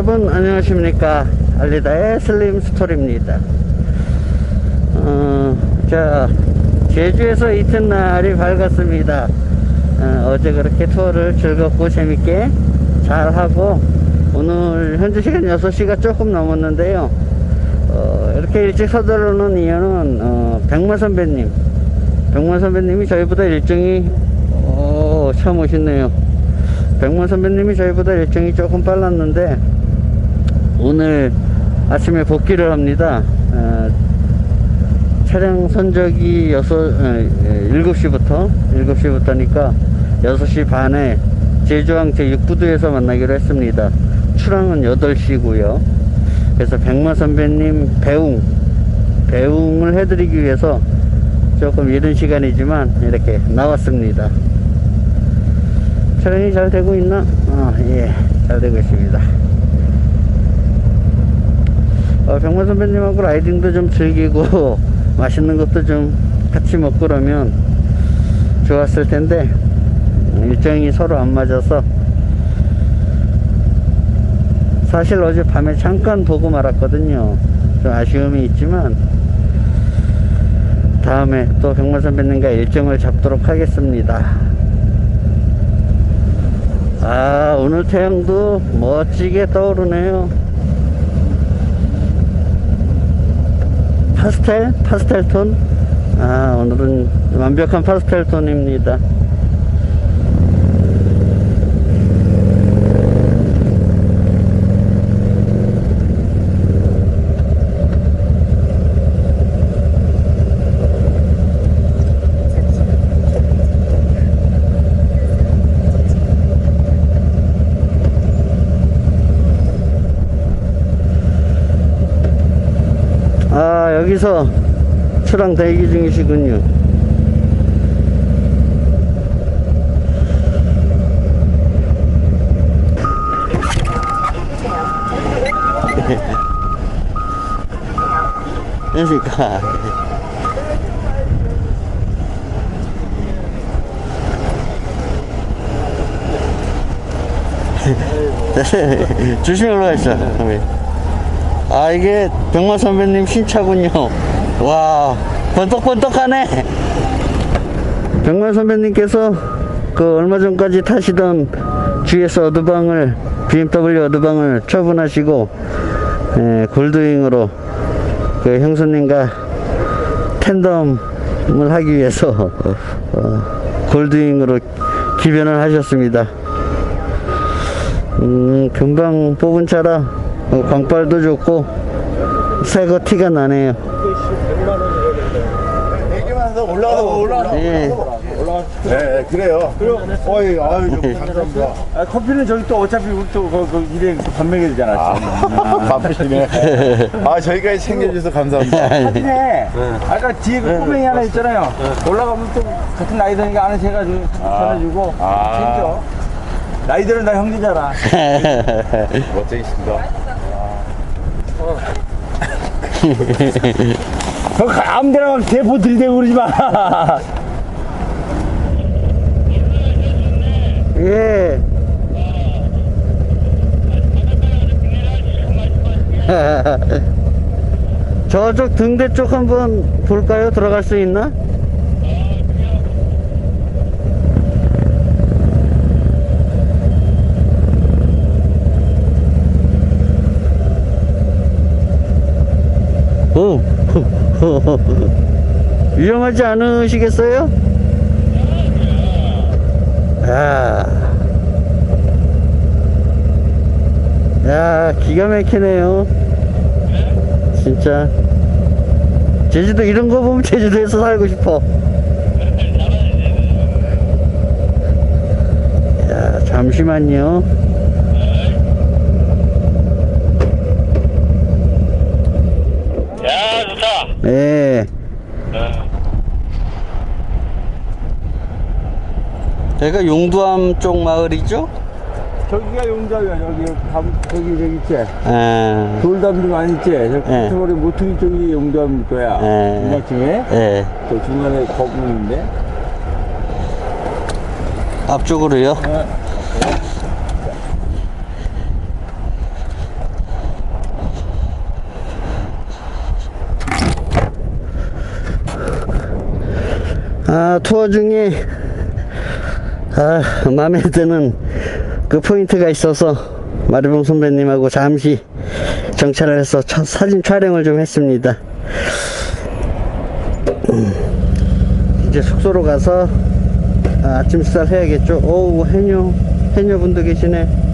네, 여러분 안녕하십니까. 알리다의 슬림 스토리입니다. 어, 자, 제주에서 이튿날이 밝았습니다. 어, 제 그렇게 투어를 즐겁고 재밌게 잘 하고, 오늘 현재 시간 6시가 조금 넘었는데요. 어, 이렇게 일찍 서두르는 이유는, 어, 백마 선배님. 백마 선배님이 저희보다 일정이, 어, 참 멋있네요. 백만 선배님이 저희보다 일정이 조금 빨랐는데 오늘 아침에 복귀를 합니다. 어, 차량 선적이 여섯, 어, 7시부터 7시부터니까 6시 반에 제주항 제6부두에서 만나기로 했습니다. 출항은 8시고요. 그래서 백마 선배님 배웅 배웅을 해드리기 위해서 조금 이른 시간이지만 이렇게 나왔습니다. 촬영이 잘 되고 있나? 아, 예, 잘 되고 있습니다. 어, 병만 선배님하고 라이딩도 좀 즐기고, 맛있는 것도 좀 같이 먹고 그러면 좋았을 텐데, 일정이 서로 안 맞아서, 사실 어제 밤에 잠깐 보고 말았거든요. 좀 아쉬움이 있지만, 다음에 또 병만 선배님과 일정을 잡도록 하겠습니다. 아 오늘 태양도 멋지게 떠오르네요 파스텔? 파스텔 톤? 아 오늘은 완벽한 파스텔 톤입니다 아 여기서 출항 대기 중이시군요 안녕하십니까 조심히 올라가시죠 선배님. 아 이게 병마 선배님 신차군요. 와 번떡번떡하네. 병마 선배님께서 그 얼마 전까지 타시던 GS 어드방을 BMW 어드방을 처분하시고 에, 골드윙으로 그 형수님과 텐덤을 하기 위해서 어, 골드윙으로 기변을 하셨습니다. 음, 금방 뽑은 차라 어, 광발도 좋고 새거 티가 나네요. 얘기만 해서 올라가서 올라가. 예. 네, 그래요. 어이, 아유, 좀 감사합니다. 아, 커피는 저기 또 어차피 우리 또 그, 그 일에 또 반명해야 되잖아. 지금. 바쁘시네. 아, 저희까지 챙겨주셔서 감사합니다. 사진에 아까 뒤에 그 꼬맹이 하나 있잖아요. 올라가면 또 같은 나이 되니까 아는 제가 좀 전해주고 아. 챙겨. 나이들은 다 형제잖아. 멋쟁이십니다. 그 아무데나 막 대포 들이대고 그러지 마. 예. 저쪽 등대 쪽 한번 볼까요? 들어갈 수 있나? 오, 위험하지 않으시겠어요? 야, 야, 기가 막히네요. 진짜. 제주도 이런 거 보면 제주도에서 살고 싶어. 야, 잠시만요. 예. 여기가 용두암 쪽 마을이죠? 저기가 용담이야. 여기 감, 저기 저기 있지. 예. 돌담도 많이 있지. 저 네. 끝머리 모퉁이 쪽이 용담일 거야. 네. 중간쯤에 예. 저 중간에 거북인데. 앞쪽으로요? 투어 중에 아, 마음에 드는 그 포인트가 있어서 마르봉 선배님하고 잠시 정차를 해서 차- 사진 촬영을 좀 했습니다. 음, 이제 숙소로 가서 아, 아침 식사를 해야겠죠. 오우 해녀 해녀분도 계시네.